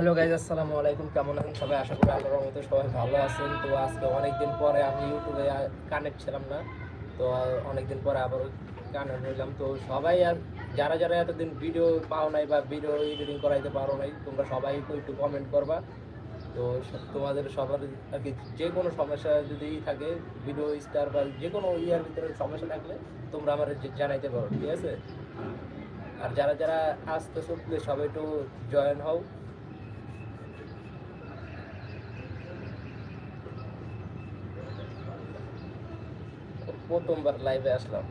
Hello guys, আসসালামু আলাইকুম। কেমন আছেন সবাই? আশা করি আল্লাহর মতো সবাই ভালো আছেন। তো আজকে অনেকদিন পরে আমি ইউটিউবে কানেক্ট ছিলাম না। তো অনেকদিন পরে আবার কানেক্ট হইলাম। তো সবাই আর যারা যারা এতদিন ভিডিও পাও নাই বা ভিডিও এডিটিং করাইতে পারো নাই, তোমরা সবাই একটু কমেন্ট করবা। তো তোমাদের সবার আর কি যে কোনো সমস্যা যদি থাকে ভিডিও স্টার বা যে কোনো ইয়ার ভিতরে সমস্যা থাকলে তোমরা আমার জানাইতে পারো, ঠিক আছে? আর যারা যারা আসতেছো সবাই একটু জয়েন হও। প্রথমবার লাইভে আসলাম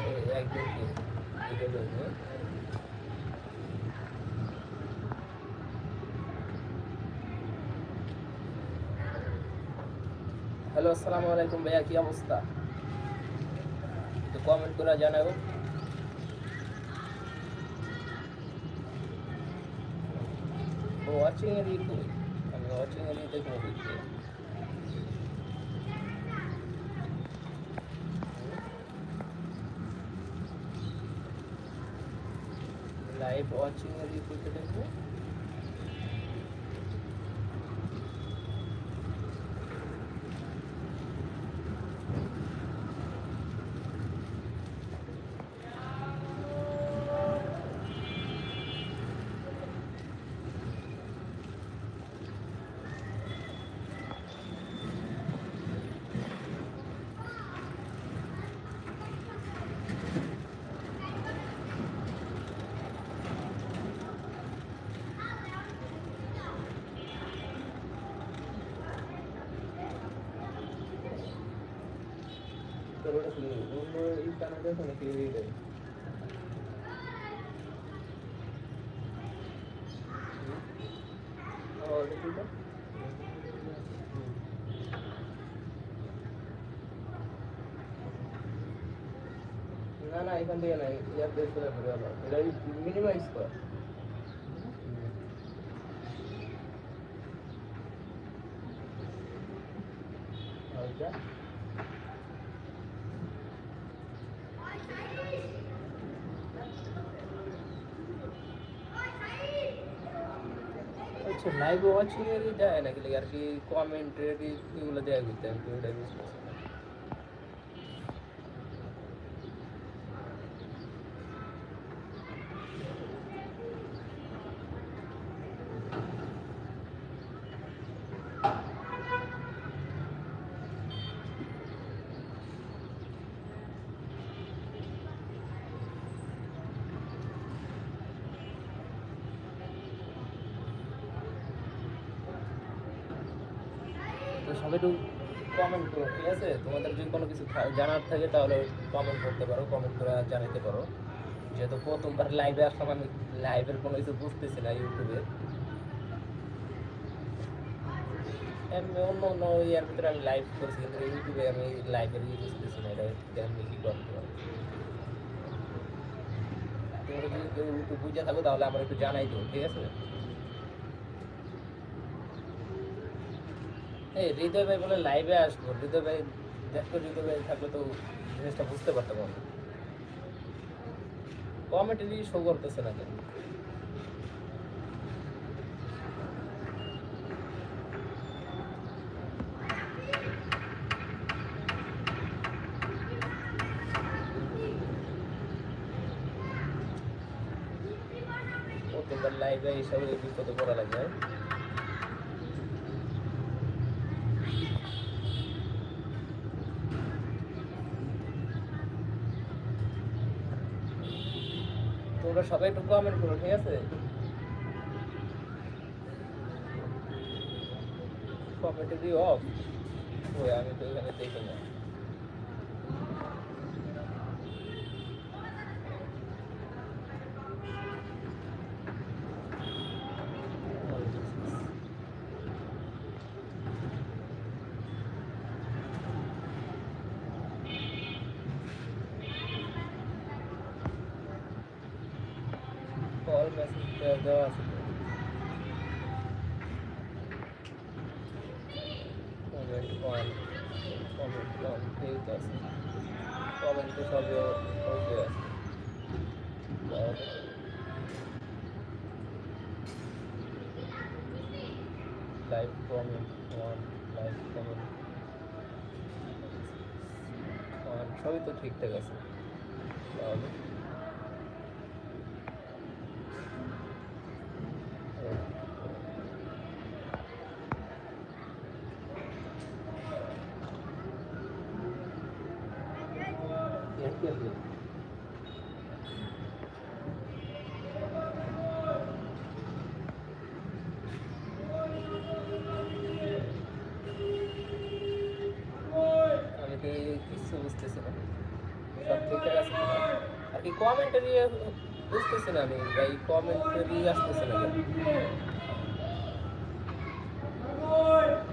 এই একদিন কি ভিডিও দেখব হ্যালো আসসালামু আলাইকুম ভাইয়া কি অবস্থা একটু কমেন্ট করে জানাব ওয়াচিং এর ই কই আমি ওয়াচিং এর ই দেখব দেখতে লাইভ ওয়াচিং এর ই কইতে দেখব তোর ওটা শুনি অন্য ই কানে দেখো নাকি এইটাই ও এটা কি এটা? না না এখান থেকে নাই ইয়ার দেশ করে ফেলে হলো এটা মিনিমাইজ কর ওইটা আচ্ছা লাইভ ওয়াচিং এর দেয় নাকি আর কি কমেন্ট এগুলো দেয়া করতে আমি ওটাই বুঝতেছি না। একটু কমেন্ট করো, ঠিক আছে? তোমাদের যদি কোনো কিছু জানার থাকে, তাহলে কমেন্ট করতে পারো কমেন্ট করে জানাতে পারো। যেহেতু প্রথমবার লাইভে আসলাম, আমি লাইভের কোনো কিছু বুঝতেছি না ইউটিউবে। এমনি অন্য অন্য ইয়ার ভিতরে আমি লাইভ করছি, কিন্তু ইউটিউবে আমি লাইভের ইয়ে বুঝতেছি না, এটা কেমনি কী করতে পারো তোমরা যদি ইউটিউব বুঝে থাকো, তাহলে আমার একটু জানাই দিও, ঠিক আছে? এই হৃদয় ভাই বলে লাইভে আসব। হৃদয় ভাই, দেখো হৃদয় ভাই থাকলে তো জিনিসটা বুঝতে পারতাম আমি। কমেন্টে শো করতেছে না কেন? লাইভে এইসব বিপদে পড়া লাগে তোমরা সবাই একটু কমেন্ট করো, ঠিক আছে? কমেন্টে দিয়ে অফ ওই, আমি তো এখানে দেখি না। কমেন্ট অন কমেন্ট অন এই তো আছে কমেন্ট তো সবই ওকে আছে live comment one live comment one সবই তো ঠিকঠাক আছে তাহলে Yes, yes, yes. আমি তো এই কিছু বুঝতেছি না সব ঠিকঠাক আছে তো? আর কি কমেন্টারি বুঝতেছি না আমি ভাই কমেন্টারি আসতেছে না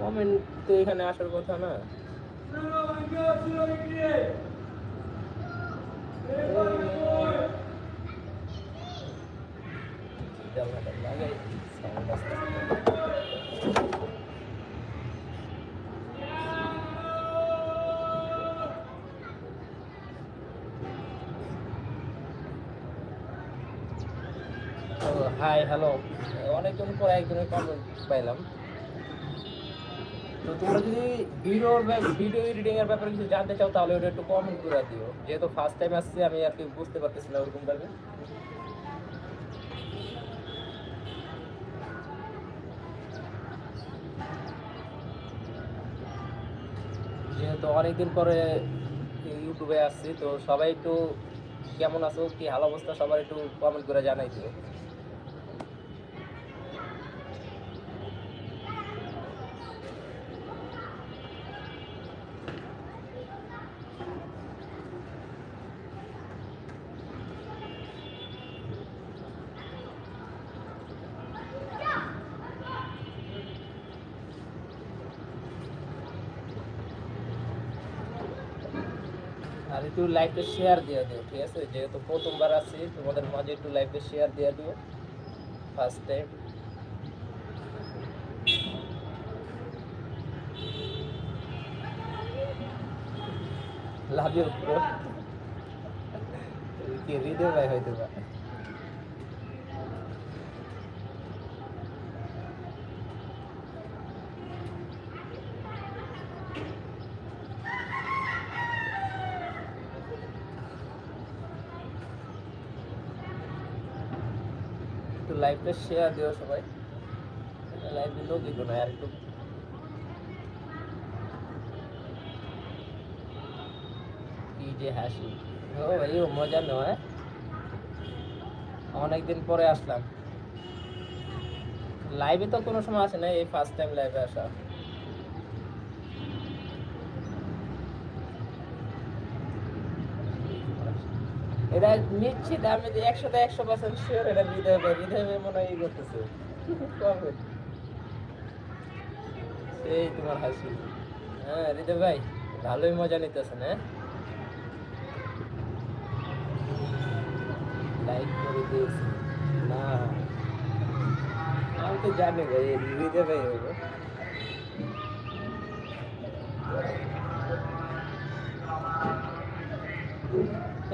কমেন্ট তো এখানে আসার কথা না। হাই হ্যালো অনেকজন পরে একজনের কমেন্ট পাইলাম। তো তোমরা যদি ভিডিওর ভিডিও এডিটিং এর ব্যাপারে কিছু জানতে চাও, তাহলে ওটা একটু কমেন্ট করে দিও। যেহেতু ফার্স্ট টাইম আসছে, আমি আর কি বুঝতে পারতেছি না ওরকম ভাবে। যেহেতু অনেকদিন পরে ইউটিউবে আসছি, তো সবাই একটু কেমন আছো, কি হাল অবস্থা, সবার একটু কমেন্ট করে জানাই দিও আর একটু লাইভটা শেয়ার দিয়ে দিও, ঠিক আছে? যেহেতু প্রথমবার আছি, তোমাদের মাঝে একটু লাইভটা শেয়ার দিয়ে দিও। ফার্স্ট টাইম লাভ ইউ কি হৃদয় ভাই হয়তো লাইভটা শেয়ার দিও সবাই। লাইভ দিলেও দিত না আর একটু। যে হাসি। ও ভাই, ও মজা নয় অনেকদিন পরে আসলাম। লাইভে তো কোনো সময় আসে না এই ফার্স্ট টাইম লাইভে আসা। এটা নিশ্চিত, আমি একশোতে একশো পার্সেন্ট শিওর এটা হৃদয় ভাই মনে হয় করতেছে। কবে? সেই তোমার হাসি। হ্যাঁ হৃদয় ভাই, ভালোই মজা নিতেছেন হ্যাঁ? লাইক করে দিয়েছি। না। আমি তো জানি ভাই হৃদয় ভাই হইব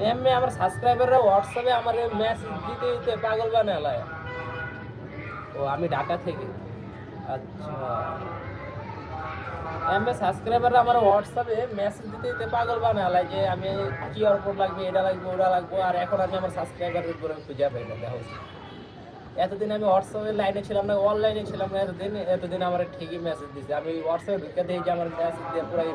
এমনি আমার সাবস্ক্রাইবাররা হোয়াটসঅ্যাপে আমার মেসেজ দিতে দিতে পাগল বানালায়। ও, আমি ঢাকা থেকে। আচ্ছা। এমনি সাবস্ক্রাইবাররা আমার হোয়াটসঅ্যাপে মেসেজ দিতে দিতে পাগল বানালায় যে আমি কিউআর কোড লাগবে, এটা লাগবে, ওটা লাগবে, আর এখন আমি আমার সাবস্ক্রাইবারের উপরে খুঁজে পাই না, দেখো। এতদিন আমি হোয়াটসঅ্যাপে লাইনে ছিলাম না অনলাইনে ছিলাম না, এতদিন এতদিন আমার ঠিকই মেসেজ দিচ্ছে আমি হোয়াটসঅ্যাপে ঢুকে যে আমার মেসেজ দিয়ে পুরাই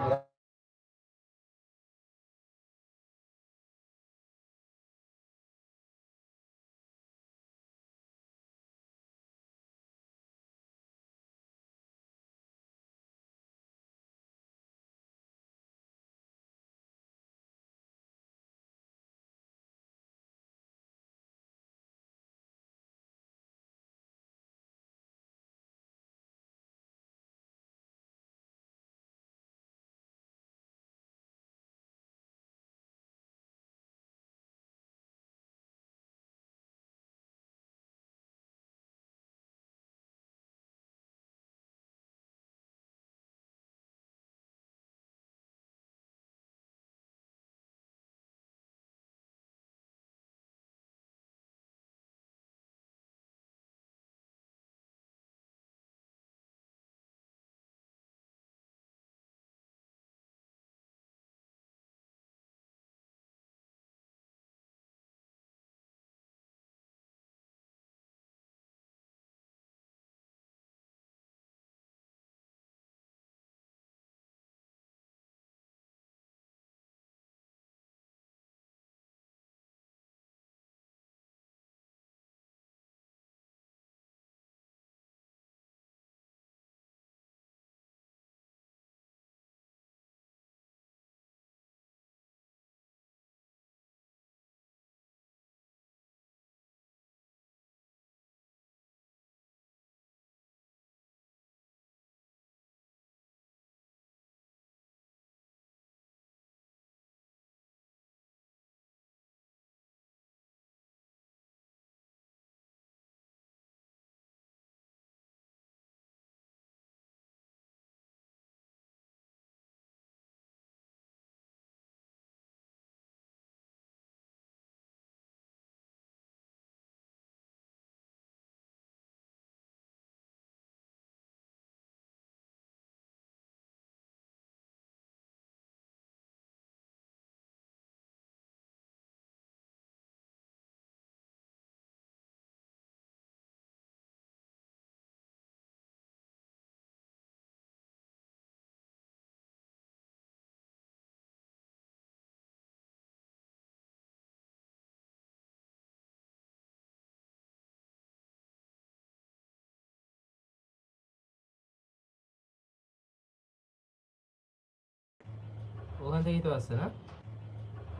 ওখান থেকেই তো আসছে না?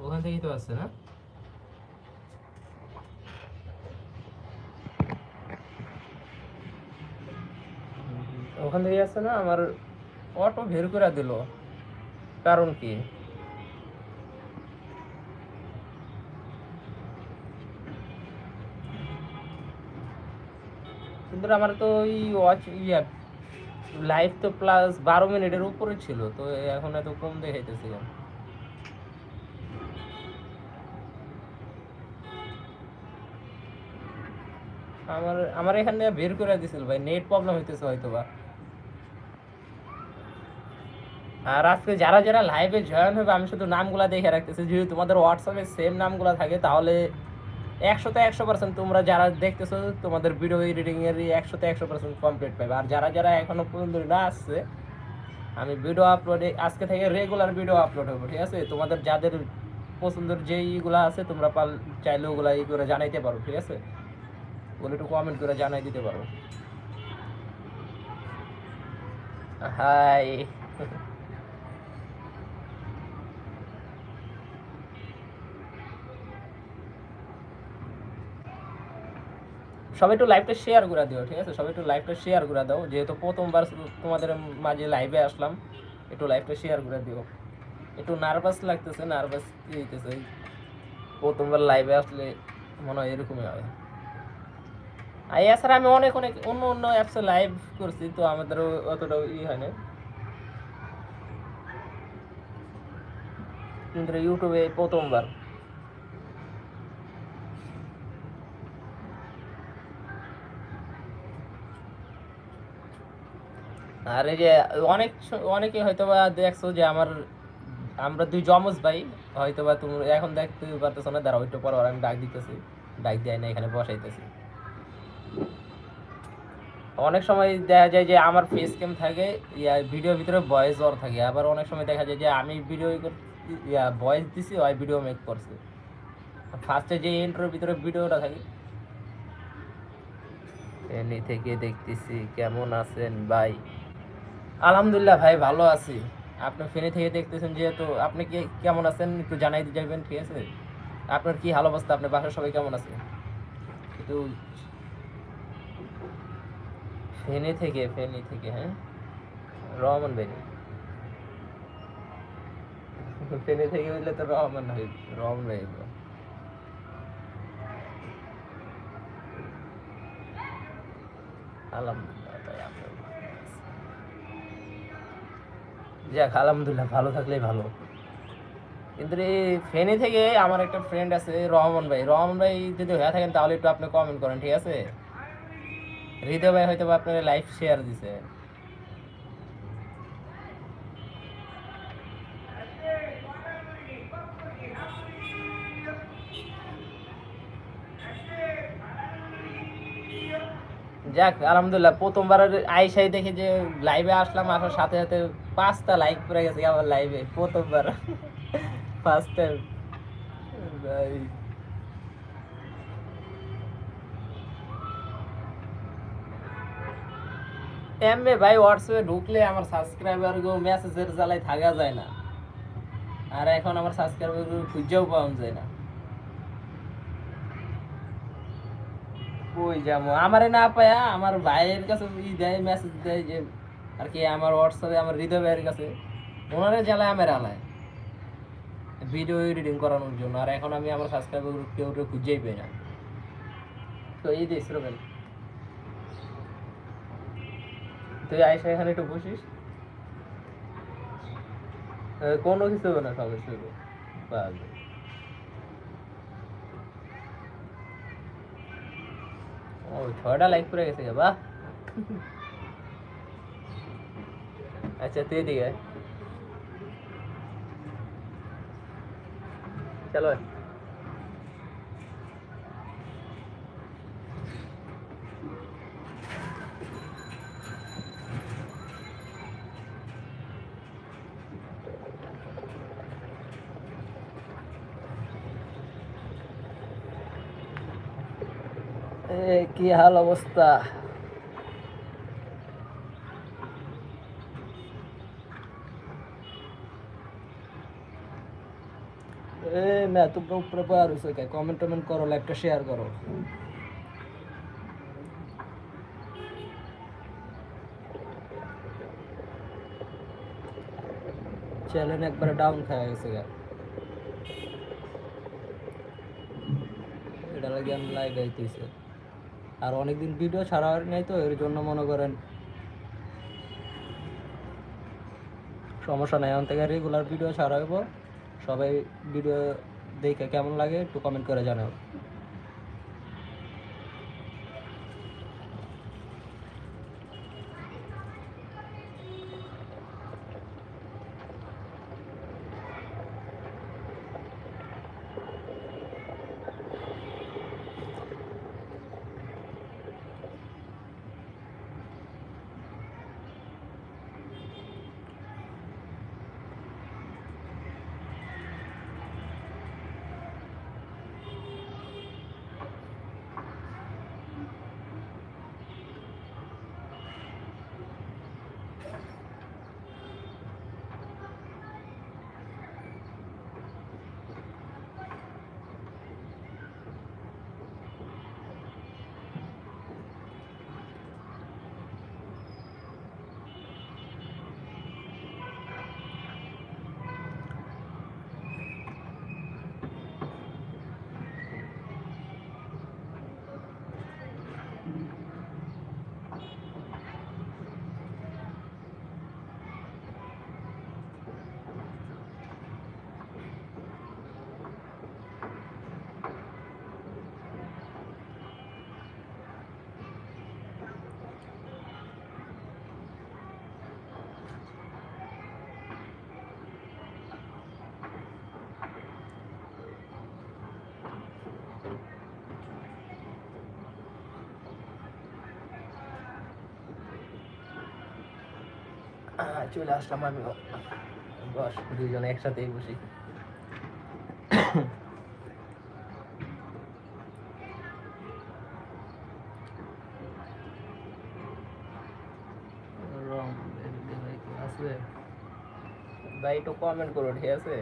ওখান থেকেই তো আসছে না? ওখান থেকে আসছে না? আমার অটো বের করে দিল। কারণ কি? কিন্তু আমার তো ওই ওয়াচ ইয়া লাইভ তো প্লাস বারো মিনিটের উপরে ছিল, তো এখন এত কম দেখাইতেছে আমার আমার এখানে বের করে দিছিল ভাই নেট প্রবলেম হইতেছে হয়তো বা আর আজকে যারা যারা লাইভে জয়েন হবে, আমি শুধু নামগুলা দেখে রাখতেছি, যদি তোমাদের হোয়াটসঅ্যাপে সেম নামগুলা থাকে, তাহলে একশোতে একশো পার্সেন্ট তোমরা যারা দেখতেছো, তোমাদের ভিডিও এডিটিং এর একশোতে একশো পার্সেন্ট কমপ্লিট পাবে আর যারা যারা এখনও পর্যন্ত না আসছে, আমি ভিডিও আপলোডে আজকে থেকে রেগুলার ভিডিও আপলোড হবে, ঠিক আছে? তোমাদের যাদের পছন্দের যে ইগুলো আছে, তোমরা পাল, চাইলে ওগুলা ই করে জানাইতে পারো, ঠিক আছে? ওগুলো একটু কমেন্ট করে জানাই দিতে পারো। হাই। সবাই একটু লাইভটা শেয়ার করে দিও, ঠিক আছে? সবাই একটু লাইভটা শেয়ার করে দাও। যেহেতু প্রথমবার তোমাদের মাঝে লাইভে আসলাম, একটু লাইভটা শেয়ার করে দিও। একটু নার্ভাস লাগতেছে নার্ভাস হইতেছে প্রথমবার লাইভে আসলে মনে হয় এরকমই হয়। আর এছাড়া আমি অনেক অনেক অন্য অন্য অ্যাপসে লাইভ করছি, তো আমাদেরও অতটা ই হয় না। কিন্তু ইউটিউবে প্রথমবার। আর এই যে অনেক অনেকে হয়তো বা দেখছ যে আমার, আমরা দুই জমজ ভাই হয়তো বা তুমি এখন দেখতে পারতেছো না দাঁড়া ওইটা পর আমি ডাক দিতেছি। ডাক দেয় না, এখানে বসাইতেছি। অনেক সময় দেখা যায় যে আমার ফেস ক্যাম থাকে, ইয়া ভিডিওর ভিতরে ভয়েস ওর থাকে। আবার অনেক সময় দেখা যায় যে আমি ভিডিও ইয়া ভয়েস দিছি, ওই ভিডিও মেক করছে। ফার্স্টে যে ইন্ট্রোর ভিতরে ভিডিওটা থাকে এমনি থেকে দেখতেছি কেমন আছেন ভাই? আলহামদুলিল্লাহ ভাই, ভালো আছি। আপনি ফেনী থেকে দেখতেছেন যেহেতু, আপনি কি কেমন আছেন? একটু জানাই দিয়ে যাবেন ঠিক আছে? আপনার কি হাল অবস্থা? আপনার বাসার সবাই কেমন আছে? একটু ফেনী থেকে ফেনী থেকে হ্যাঁ? রহমান ভাই। ফেনী থেকে হইলে তো রহমান ভাই রহমান ভাই। আলহামদুলিল্লাহ। যাক, আলহামদুলিল্লাহ, ভালো থাকলেই ভালো। কিন্তু এই ফেনী থেকে আমার একটা ফ্রেন্ড আছে, রহমান ভাই। রহমান ভাই যদি হয়ে থাকেন, তাহলে একটু আপনি কমেন্ট করেন, ঠিক আছে? হৃদয় ভাই হয়তো আপনার লাইফ শেয়ার দিছে। যাক, আলহামদুলিল্লাহ প্রথমবার আইসাই দেখে যে লাইভে আসলাম, আসার সাথে সাথে পাঁচটা লাইক পড়ে গেছে আমার লাইভে প্রথমবার। ফার্স্ট এমএ ভাই। হোয়াটসঅ্যাপে ঢুকলে আমার সাবস্ক্রাইবার গো মেসেজের জ্বালায় থাকা যায় না। আর এখন আমার সাবস্ক্রাইবার খুঁজেও পাওয়া যায় না। কই যাব? আমারে না পায়া আমার ভাইয়ের কাছে ই দেয় মেসেজ দেয় যে, আর কি আমার হোয়াটসঅ্যাপে আমার হৃদয় ভাইয়ের কাছে। ওনারে জ্বালায়, আমার আলায়। ভিডিও এডিটিং করানোর জন্য। আর এখন আমি আমার সাবস্ক্রাইবার কেউ খুঁজেই পাই না। তো এই দেশ রবেন তুই আইসা এখানে একটু বসিস। কোনো কিছু হবে না সমস্যা হবে বাস। ও ছয়টা লাইক করে গেছে গে, বাহ আচ্ছা তুই কি হাল অবস্থা? এ না তোমরা উপরে বয়া রয়েছে কে কমেন্ট টমেন্ট করো লাইভটা শেয়ার করো। ডাউন খাওয়া গেছে এটা লাগে আমি লাইভ আইতেছে। আর অনেকদিন ভিডিও ছাড়া নাই তো, এর জন্য মনে করেন সমস্যা নাই। এখন থেকে রেগুলার ভিডিও ছাড়া হইব। সবাই ভিডিও দেখে কেমন লাগে একটু কমেন্ট করে জানাও। চলে আসলাম আমি। বস দুইজনে একসাথেই বসি। ভাই একটু কমেন্ট করো ঠিক আছে?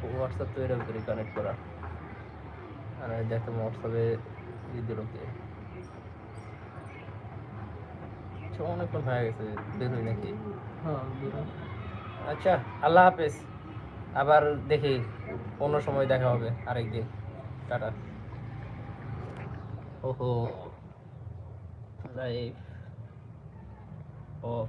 হোয়াটসঅ্যাপ তো এরকম করে কানেক্ট করা। আর দেখো হোয়াটসঅ্যাপে ই দিল কে। অনেকক্ষণ হয়ে গেছে বের নাকি? হ্যাঁ আচ্ছা আল্লাহ হাফেজ। আবার দেখি অন্য সময় দেখা হবে আরেকদিন। টাটা। ওহো লাইফ অফ